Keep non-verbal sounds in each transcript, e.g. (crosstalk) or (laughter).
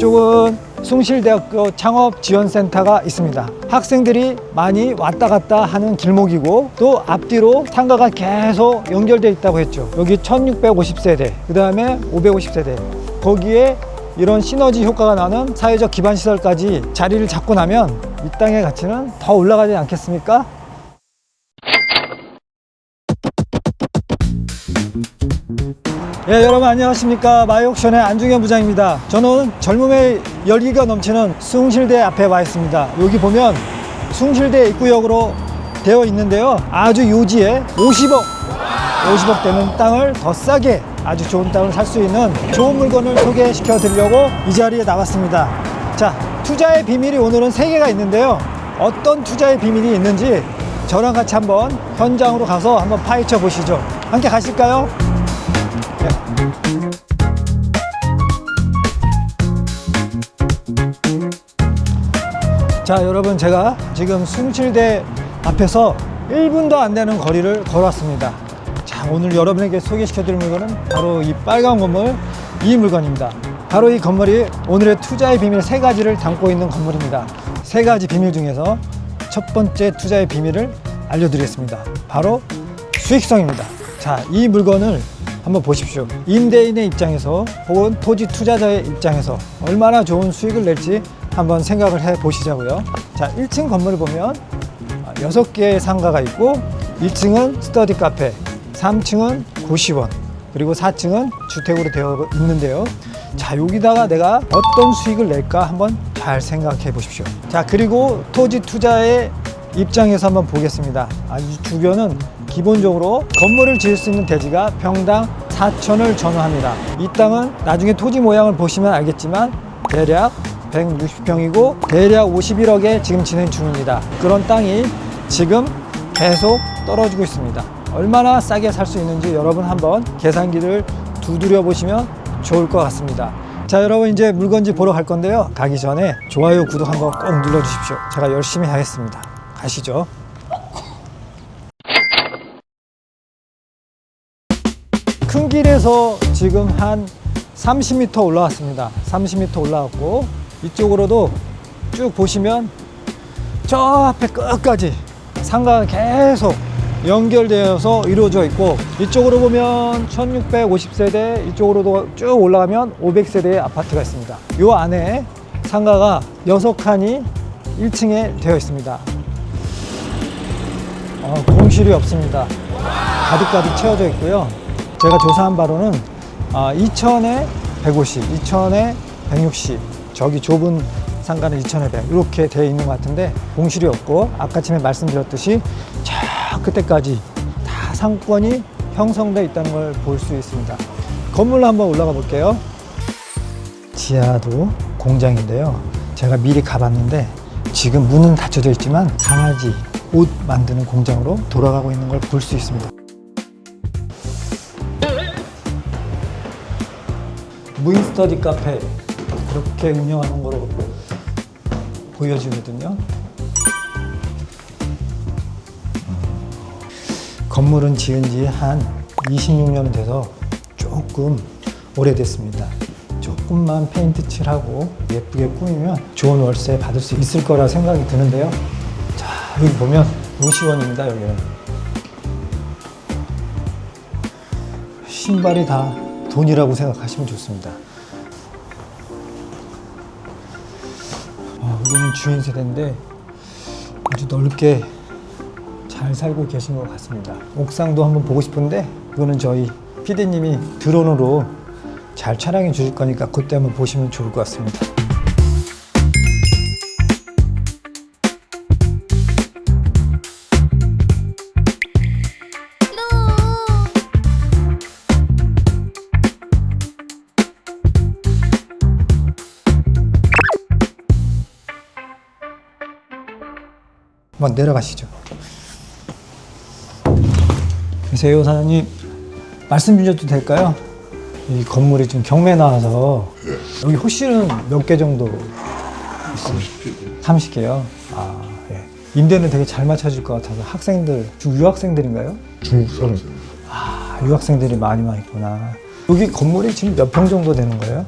이쪽은 숭실대학교 창업지원센터가 있습니다. 학생들이 많이 왔다 갔다 하는 길목이고 또 앞뒤로 상가가 계속 연결되어 있다고 했죠. 여기 1650세대, 그 다음에 550세대. 거기에 이런 시너지 효과가 나는 사회적 기반 시설까지 자리를 잡고 나면 이 땅의 가치는 더 올라가지 않겠습니까? 예, 여러분 안녕하십니까. 마이옥션의 안중현 부장입니다. 저는 젊음의 열기가 넘치는 숭실대 앞에 와 있습니다. 여기 보면 숭실대 입구역으로 되어 있는데요. 아주 요지에 50억, 50억 되는 땅을 더 싸게 아주 좋은 땅을 살 수 있는 좋은 물건을 소개시켜 드리려고 이 자리에 나왔습니다. 자, 투자의 비밀이 오늘은 세 개가 있는데요. 어떤 투자의 비밀이 있는지 저랑 같이 한번 현장으로 가서 한번 파헤쳐 보시죠. 함께 가실까요? (laughs) 자 여러분 제가 지금 숭실대 앞에서 1분도 안 되는 거리를 걸어왔습니다. 자 오늘 여러분에게 소개시켜 드릴 물건은 바로 이 빨간 건물 이 물건입니다. 바로 이 건물이 오늘의 투자의 비밀 세 가지를 담고 있는 건물입니다. 세 가지 비밀 중에서 첫 번째 투자의 비밀을 알려드리겠습니다. 바로 수익성입니다. 자 이 물건을 한번 보십시오. 임대인의 입장에서 혹은 토지 투자자의 입장에서 얼마나 좋은 수익을 낼지 한번 생각을 해 보시자고요. 자, 1층 건물을 보면 6개의 상가가 있고 1층은 스터디 카페, 3층은 고시원, 그리고 4층은 주택으로 되어 있는데요. 자, 여기다가 내가 어떤 수익을 낼까 한번 잘 생각해 보십시오. 자, 그리고 토지 투자의 입장에서 한번 보겠습니다. 아주 주변은 기본적으로 건물을 지을 수 있는 대지가 평당 4천을 전후합니다. 이 땅은 나중에 토지 모양을 보시면 알겠지만 대략 160평이고 대략 51억에 지금 진행 중입니다. 그런 땅이 지금 계속 떨어지고 있습니다. 얼마나 싸게 살 수 있는지 여러분 한번 계산기를 두드려 보시면 좋을 것 같습니다. 자, 여러분 이제 물건지 보러 갈 건데요. 가기 전에 좋아요, 구독 한번 꼭 눌러 주십시오. 제가 열심히 하겠습니다. 가시죠. 큰 길에서 지금 한 30m 올라왔습니다. 30m 올라왔고 이쪽으로도 쭉 보시면 저 앞에 끝까지 상가가 계속 연결되어서 이루어져 있고 이쪽으로 보면 1650세대 이쪽으로도 쭉 올라가면 500세대의 아파트가 있습니다. 이 안에 상가가 6칸이 1층에 되어 있습니다. 어, 공실이 없습니다. 가득가득 채워져 있고요. 제가 조사한 바로는 아, 2천에 150, 2천에 160, 저기 좁은 상가는 2천에 100 이렇게 되어 있는 것 같은데 공실이 없고 아까 전에 말씀드렸듯이 저 끝에까지 다 상권이 형성되어 있다는 걸 볼 수 있습니다. 건물로 한번 올라가 볼게요. 지하도 공장인데요. 제가 미리 가봤는데 지금 문은 닫혀져 있지만 강아지 옷 만드는 공장으로 돌아가고 있는 걸 볼 수 있습니다. 무인 스터디 카페 그렇게 운영하는 거로 보여지거든요. 건물은 지은 지 한 26년 돼서 조금 오래됐습니다. 조금만 페인트 칠하고 예쁘게 꾸미면 좋은 월세 받을 수 있을 거라 생각이 드는데요. 자, 여기 보면 도시원입니다, 여기는. 신발이 다 돈이라고 생각하시면 좋습니다. 어, 여기는 주인 세대인데 아주 넓게 잘 살고 계신 것 같습니다. 옥상도 한번 보고 싶은데 이거는 저희 피디님이 드론으로 잘 촬영해 주실 거니까 그때 한번 보시면 좋을 것 같습니다. 한번 내려가시죠. 계세요 사장님 말씀 주셔도 될까요? 이 건물이 지금 경매 나와서 여기 호실은 몇 개 정도 있어요? 30개요. 아, 예. 임대는 되게 잘 맞춰질 것 같아서 학생들, 중 유학생들인가요? 중국 사람 아, 유학생들이 많이 많이 있구나. 여기 건물이 지금 몇 평 정도 되는 거예요?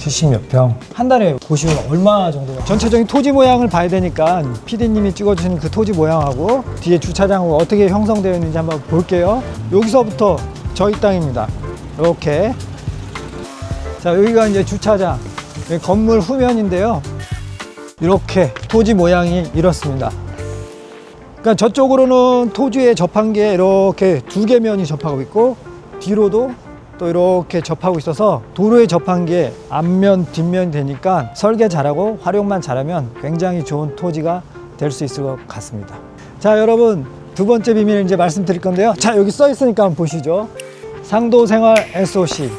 지금 한 70몇 70몇 평. 한 달에 보시면 얼마 정도? 전체적인 토지 모양을 봐야 되니까 PD님이 찍어주신 그 토지 모양하고 뒤에 주차장하고 어떻게 형성되어 있는지 한번 볼게요. 여기서부터 저희 땅입니다. 이렇게. 자, 여기가 이제 주차장. 여기 건물 후면인데요. 이렇게 토지 모양이 이렇습니다. 그러니까 저쪽으로는 토지에 접한 게 이렇게 두 개 면이 접하고 있고 뒤로도 또 이렇게 접하고 있어서 도로에 접한 게 앞면 뒷면이 되니까 설계 잘하고 활용만 잘하면 굉장히 좋은 토지가 될 수 있을 것 같습니다. 자 여러분 두 번째 비밀 이제 말씀드릴 건데요. 자 여기 써 있으니까 한번 보시죠. 상도생활 SOC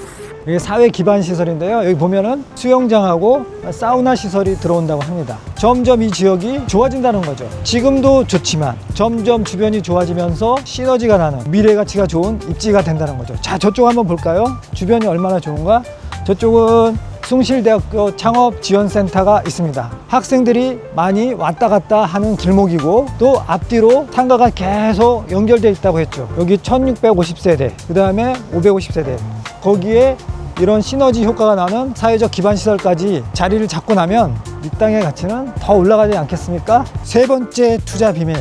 이게 사회 기반 시설인데요. 여기 보면은 수영장하고 사우나 시설이 들어온다고 합니다. 점점 이 지역이 좋아진다는 거죠. 지금도 좋지만 점점 주변이 좋아지면서 시너지가 나는 미래 가치가 좋은 입지가 된다는 거죠. 자, 저쪽 한번 볼까요? 주변이 얼마나 좋은가? 저쪽은 숭실대학교 창업지원센터가 있습니다. 학생들이 많이 왔다 갔다 하는 길목이고 또 앞뒤로 상가가 계속 연결되어 있다고 했죠. 여기 1650세대, 그 다음에 550세대. 거기에 이런 시너지 효과가 나는 사회적 기반 시설까지 자리를 잡고 나면 이 땅의 가치는 더 올라가지 않겠습니까? 세 번째 투자 비밀.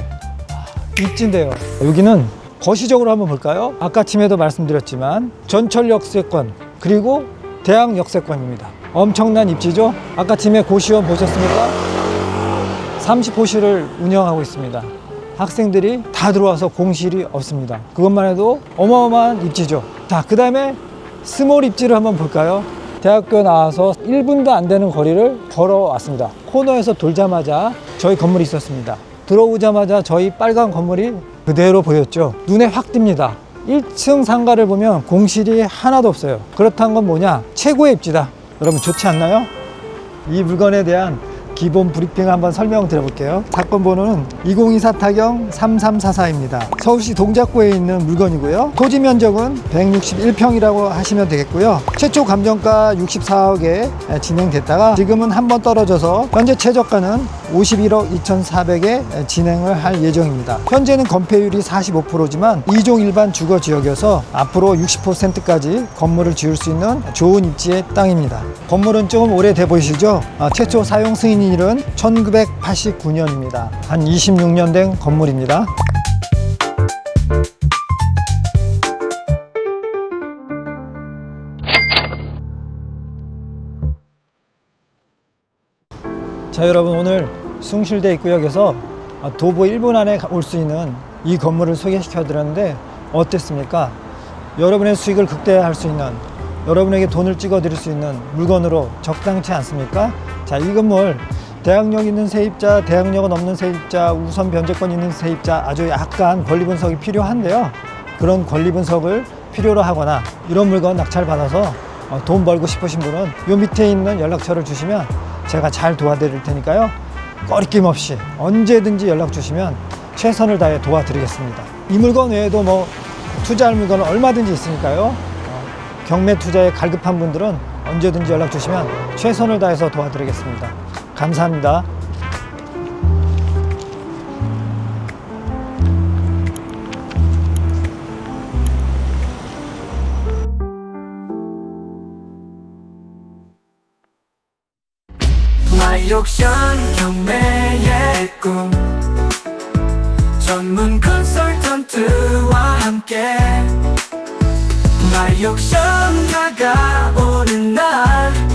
입지인데요. 여기는 거시적으로 한번 볼까요? 아까 팀에도 말씀드렸지만 전철 역세권 그리고 대학 역세권입니다. 엄청난 입지죠? 아까 팀의 고시원 보셨습니까? 30호실을 운영하고 있습니다. 학생들이 다 들어와서 공실이 없습니다. 그것만 해도 어마어마한 입지죠. 자, 그 다음에 스몰 입지를 한번 볼까요? 대학교 나와서 1분도 안 되는 거리를 걸어왔습니다. 코너에서 돌자마자 저희 건물이 있었습니다. 들어오자마자 저희 빨간 건물이 그대로 보였죠. 눈에 확 띕니다. 1층 상가를 보면 공실이 하나도 없어요. 그렇다는 건 뭐냐? 최고의 입지다. 여러분 좋지 않나요? 이 물건에 대한 기본 브리핑 한번 설명드려 볼게요. 사건 번호는 2024 타경 3344입니다. 서울시 동작구에 있는 물건이고요. 토지 면적은 161평이라고 하시면 되겠고요. 최초 감정가 64억에 진행됐다가 지금은 한 번 떨어져서 현재 최저가는 51억 2,400에 진행을 할 예정입니다. 현재는 건폐율이 45%지만 2종 일반 주거 지역이어서 앞으로 60%까지 건물을 지을 수 있는 좋은 입지의 땅입니다. 건물은 조금 오래돼 보이시죠? 아, 최초 사용 승인 일은 1989년입니다. 한 26년 된 건물입니다. 자 여러분 오늘 숭실대 입구역에서 도보 1분 안에 올 수 있는 이 건물을 소개시켜 드렸는데 어땠습니까? 여러분의 수익을 극대화할 수 있는 여러분에게 돈을 찍어 드릴 수 있는 물건으로 적당치 않습니까? 자 이 건물 대항력 있는 세입자, 대항력은 없는 세입자, 우선 변제권 있는 세입자 아주 약간 권리 분석이 필요한데요. 그런 권리 분석을 필요로 하거나 이런 물건 낙찰 받아서 어, 돈 벌고 싶으신 분은 요 밑에 있는 연락처를 주시면 제가 잘 도와드릴 테니까요. 꺼리낌 없이 언제든지 연락 주시면 최선을 다해 도와드리겠습니다. 이 물건 외에도 뭐 투자할 물건은 얼마든지 있으니까요. 어, 경매 투자에 갈급한 분들은 언제든지 연락 주시면 최선을 다해서 도와드리겠습니다. 감사합니다. 옥션 경매의 꿈 전문 컨설턴트와 함께 My 옥션 다가오는 날